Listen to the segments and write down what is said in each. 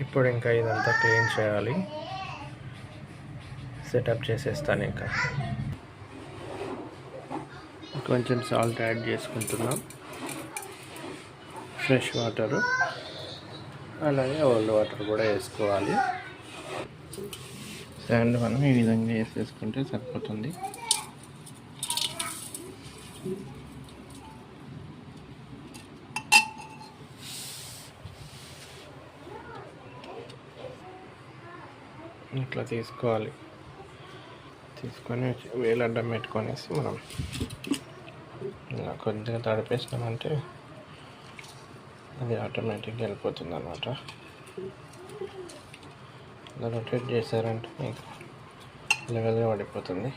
ఇప్పుడు ఇంకా ఇదంతా క్లీన్ చేయాలి. సెటప్ చేసేస్తాను ఇంకా. కొంచెం సాల్ట్ యాడ్ చేసుకుంటున్నాం. Fresh water. అలాగే ఓల్డ్ వాటర్ కూడా వేసుకోవాలి. శాండ్ మనం ఈ విధంగా వేసేసుకుంటే సరిపోతుంది. ఇట్లా తీసుకోవాలి. తీసుకొని వేలడ్డం పెట్టుకొనేసి మనం కొద్దిగా తడిపేసినామంటే అది ఆటోమేటిక్గా వెళ్ళిపోతుంది అనమాట ఇలా రొటేట్ చేశారంటే మీకు లెవెల్గా పడిపోతుంది.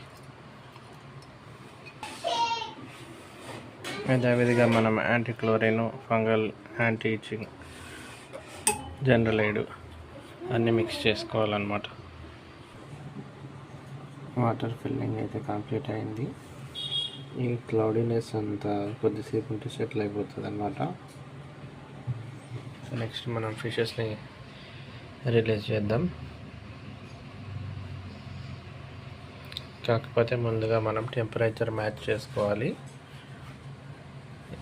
అదేవిధంగా మనం anti chlorine fungal anti itching general aid అన్నీ మిక్స్ చేసుకోవాలన్నమాట. వాటర్ ఫిల్లింగ్ అయితే కంప్లీట్ అయింది. ఈ క్లౌడీనెస్ అంతా కొద్దిసేపు ఉంటే సెటిల్ అయిపోతుంది అనమాట నెక్స్ట్ మనం ఫిషెస్ని రిలీజ్ చేద్దాం. కాకపోతే ముందుగా మనం టెంపరేచర్ మ్యాచ్ చేసుకోవాలి.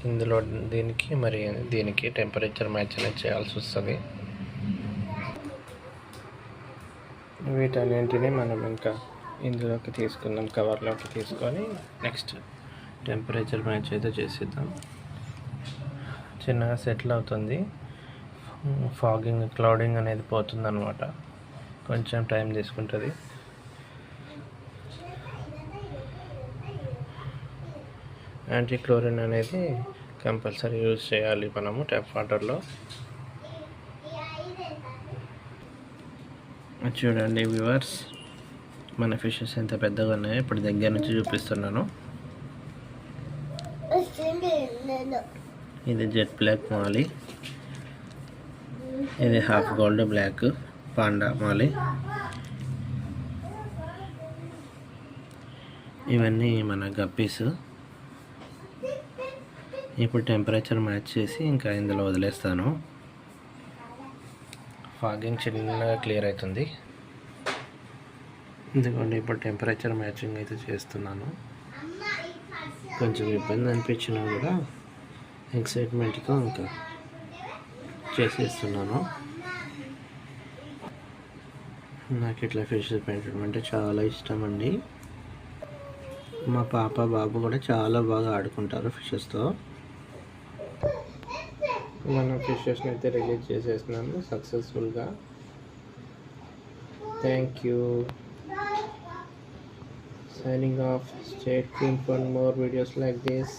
ఇందులో దీనికి మరి దీనికి టెంపరేచర్ మ్యాచ్ అనేది చేయాల్సి వస్తుంది. వీటన్నింటినీ మనం ఇంకా ఇందులోకి తీసుకుందాం కవర్లోకి తీసుకొని నెక్స్ట్ టెంపరేచర్ మ్యాచ్ అయితే చేసేద్దాం. చిన్నగా సెటిల్ అవుతుంది. ఫాగింగ్ క్లౌడింగ్ అనేది పోతుంది అనమాట కొంచెం టైం తీసుకుంటుంది. యాంటీ క్లోరిన్ అనేది కంపల్సరీ యూజ్ చేయాలి మనము ట్యాప్ వాటర్లో. చూడండి వ్యూవర్స్ మన ఫిషెస్ ఎంత పెద్దగా ఉన్నాయో ఇప్పుడు దగ్గర నుంచి చూపిస్తున్నాను. ఇది జెట్ బ్లాక్ మాలి. ఇది half gold black panda molly ఇవన్నీ మన గప్పీస్ ఇప్పుడు టెంపరేచర్ మ్యాచ్ చేసి ఇంకా ఇందులో వదిలేస్తాను. ఫాగింగ్ చిన్నగా క్లియర్ అవుతుంది. ఎందుకంటే ఇప్పుడు టెంపరేచర్ మ్యాచింగ్ అయితే చేస్తున్నాను. కొంచెం ఇబ్బంది అనిపించినా కూడా ఎక్సైట్మెంట్తో ఇంకా చేసేస్తున్నాను. నాకు ఇట్లా ఫిషెస్ పెంచడం అంటే చాలా ఇష్టం అండి మా పాప బాబు కూడా చాలా బాగా ఆడుకుంటారు ఫిషెస్తో. మనం ఫిషెస్ని అయితే రిలీజ్ చేసేస్తున్నాము సక్సెస్ఫుల్గా. Thank you. signing off stay tuned for more videos like this